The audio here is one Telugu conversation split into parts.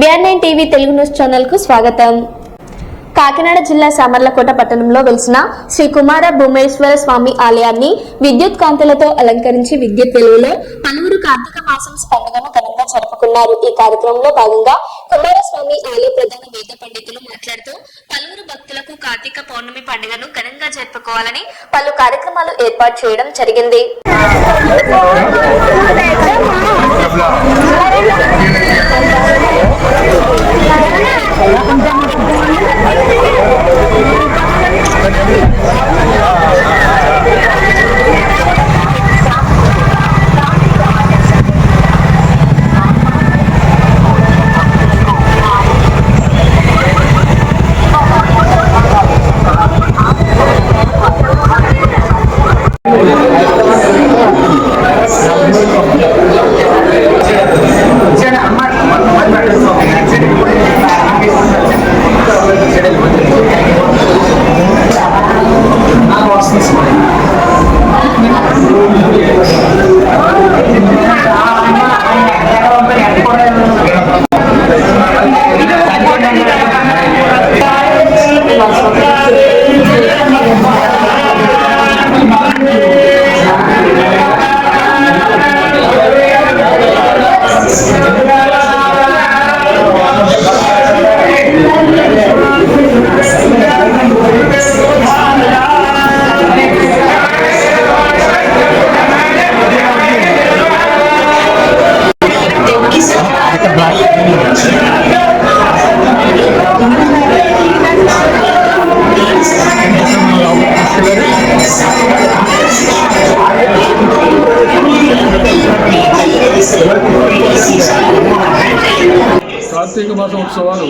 B R nine TV Telugu news ఛానల్కు స్వాగతం. కాకినాడ జిల్లా సామర్లకోట పట్టణంలో వెలిసిన శ్రీ కుమార భూమేశ్వర స్వామి ఆలయాన్ని విద్యుత్ కాంతులతో అలంకరించి విద్యుత్ వెలుగులో పలువురు కార్తీక మాసం పండుగను ఘనంగా జరుపుకున్నారు. ఈ కార్యక్రమంలో భాగంగా కుమారస్వామి ఆలయ ప్రధాన వేద పండితులు మాట్లాడుతూ పలువురు భక్తులకు కార్తీక పౌర్ణమి పండుగను ఘనంగా జరుపుకోవాలని పలు కార్యక్రమాలు ఏర్పాటు చేయడం జరిగింది. আছে కార్తీక మాస ఉత్సవాలు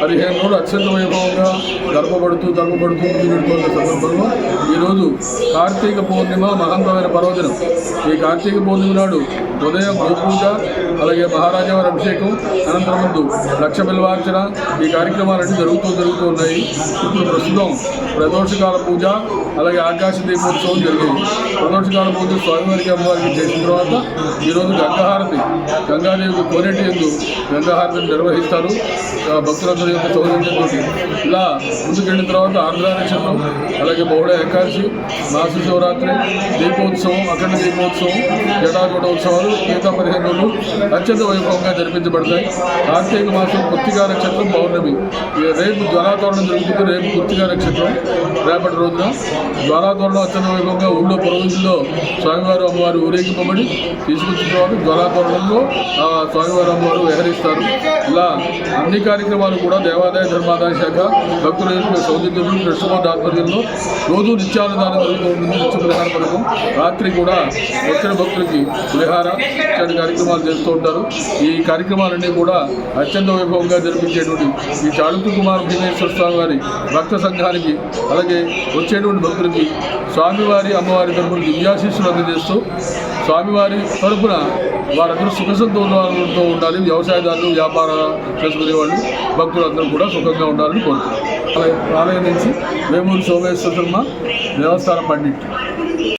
పదిహేను రోజులు అత్యంత వైభవంగా జరపబడుతూ జరపబడుతూ ముందుకెడుతున్న సందర్భంలో ఈరోజు కార్తీక పూర్ణిమ మహంతమైన పర్వదినం. ఈ కార్తీక పౌర్ణిమ నాడు ఉదయం గోపూజ అలాగే మహారాజా వారి అభిషేకం అనంతరం ముందు లక్ష బిల్వార్చన ఈ కార్యక్రమాలన్నీ జరుగుతూ జరుగుతూ ఉన్నాయి. ఇప్పుడు ప్రస్తుతం ప్రదోషకాల పూజ అలాగే ఆకాశ దీపోత్సవం జరిగింది. ప్రదోషకాల పూజ స్వామివారికి అమ్మవారికి చేసిన తర్వాత ఈరోజు గంగాహారతి గంగాదేవికి కోనేటి ఎందు గంగాహారతిని నిర్వహిస్తారు. భక్తులందరి యొక్క సౌజన్యంతో ఇలా ముందుకెళ్ళిన తర్వాత ఆంధ్ర అలాగే బహుళ ఏకాదశి మాస శివరాత్రి దీపోత్సవం అఖండ దీపోత్సవం జటాకూట ఉత్సవాలు గీతా పదిహేను రోజులు అత్యంత వైభవంగా జరిపించబడతాయి. కార్తీక మాసం కృత్తికా నక్షత్రం పౌర్ణమి. రేపు జ్వరాతోరణం జరుగుతుంది. రేపు కృత్తికా నక్షత్రం. రేపటి రోజున జ్వరాతోరణం అత్యంత వైభవంగా ఊళ్ళో రోజుల్లో స్వామివారు అమ్మవారు ఊరేగింపబడి తీసుకొచ్చిన తర్వాత జ్వరాతోరణంలో స్వామివారు అమ్మవారు విహరిస్తారు. ఇలా అన్ని కార్యక్రమాలు కూడా దేవాదాయ ధర్మాదాయ శాఖ భక్తుల సౌజన్యులు సౌజన్యం కృష్ణమోహన్ ఆధ్వర్యంలో రోజు నిత్యానుదానం జరుగుతూ ఉంటుంది. నిత్య పరిహార పథకం రాత్రి కూడా వచ్చిన భక్తులకి పులిహార ఇట్లాంటి కార్యక్రమాలు చేస్తూ ఉంటారు. ఈ కార్యక్రమాలన్నీ కూడా అత్యంత వైభవంగా జరిపించేటువంటి ఈ చాళుక్య కుమార్ భీమేశ్వర స్వామి వారి భక్త సంఘానికి అలాగే వచ్చేటువంటి భక్తులకి స్వామివారి అమ్మవారి తరపున దివ్యాశీస్సులు అందజేస్తూ స్వామివారి తరపున వారందరూ సుఖ సంతోషాలతో ఉండాలి వ్యవసాయదారులు వ్యాపార చేసుకునే వాళ్ళు భక్తులందరూ కూడా సుఖంగా ఉండాలని కోరుతున్నాం. ఆలయం నుంచి వేమూరి సోమేశ్వర శర్మ దేవస్థాన పండిట్.